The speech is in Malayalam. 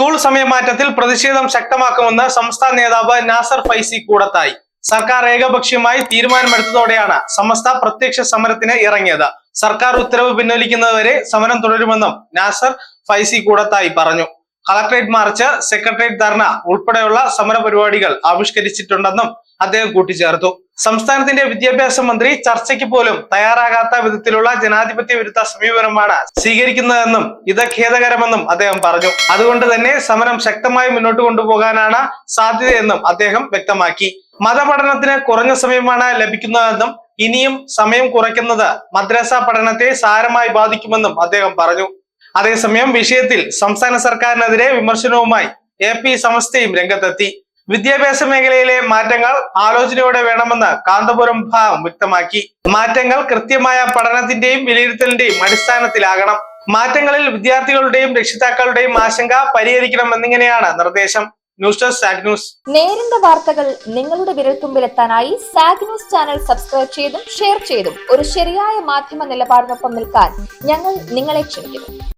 സ്കൂൾ സമയമാറ്റത്തിൽ പ്രതിഷേധം ശക്തമാക്കുമെന്ന് സംസ്ഥാന നേതാവ് നാസർ ഫൈസി കൂടത്തായി. സർക്കാർ ഏകപക്ഷീയമായി തീരുമാനമെടുത്തതോടെയാണ് സമസ്ത പ്രത്യക്ഷ സമരത്തിന് ഇറങ്ങിയത്. സർക്കാർ ഉത്തരവ് പിൻവലിക്കുന്നതുവരെ സമരം തുടരുമെന്നും നാസർ ഫൈസി കൂടത്തായി പറഞ്ഞു. കളക്ടറേറ്റ് മാർച്ച് സെക്രട്ടേറിയറ്റ് ധർണ ഉൾപ്പെടെയുള്ള സമര പരിപാടികൾ ആവിഷ്കരിച്ചിട്ടുണ്ടെന്നും അദ്ദേഹം കൂട്ടിച്ചേർത്തു. സംസ്ഥാനത്തിന്റെ വിദ്യാഭ്യാസ മന്ത്രി ചർച്ചയ്ക്ക് പോലും തയ്യാറാകാത്ത വിധത്തിലുള്ള ജനാധിപത്യ വിരുദ്ധ സമീപനമാണ് സ്വീകരിക്കുന്നതെന്നും ഇത് ഖേദകരമെന്നും അദ്ദേഹം പറഞ്ഞു. അതുകൊണ്ട് തന്നെ സമരം ശക്തമായി മുന്നോട്ട് കൊണ്ടുപോകാനാണ് സാധ്യതയെന്നും അദ്ദേഹം വ്യക്തമാക്കി. മതപഠനത്തിന് കുറഞ്ഞ സമയമാണ് ലഭിക്കുന്നതെന്നും ഇനിയും സമയം കുറയ്ക്കുന്നത് മദ്രസ പഠനത്തെ സാരമായി ബാധിക്കുമെന്നും അദ്ദേഹം പറഞ്ഞു. അതേസമയം വിഷയത്തിൽ സംസ്ഥാന സർക്കാരിനെതിരെ വിമർശനവുമായി എ പി സമസ്തയും രംഗത്തെത്തി. വിദ്യാഭ്യാസ മേഖലയിലെ മാറ്റങ്ങൾ ആലോചനയോടെ വേണമെന്ന് കാന്തപുരം ഭാഗം വ്യക്തമാക്കി. മാറ്റങ്ങൾ കൃത്യമായ പഠനത്തിന്റെയും വിലയിരുത്തലിന്റെയും അടിസ്ഥാനത്തിലാകണം. മാറ്റങ്ങളിൽ വിദ്യാർത്ഥികളുടെയും രക്ഷിതാക്കളുടെയും ആശങ്ക പരിഹരിക്കണം എന്നിങ്ങനെയാണ് നിർദ്ദേശം. ന്യൂസ് ഡെസ്ക് സാഗ് ന്യൂസ്. നേരിന്റെ വാർത്തകൾ നിങ്ങളുടെ വിരൽത്തുമ്പിലെത്താനായി സാഗ് ന്യൂസ് ചാനൽ സബ്സ്ക്രൈബ് ചെയ്തും ഷെയർ ചെയ്തും ഒരു ശരിയായ മാധ്യമ നിലപാടിനൊപ്പം നിൽക്കാൻ ഞങ്ങൾ നിങ്ങളെ ക്ഷണിക്കുന്നു.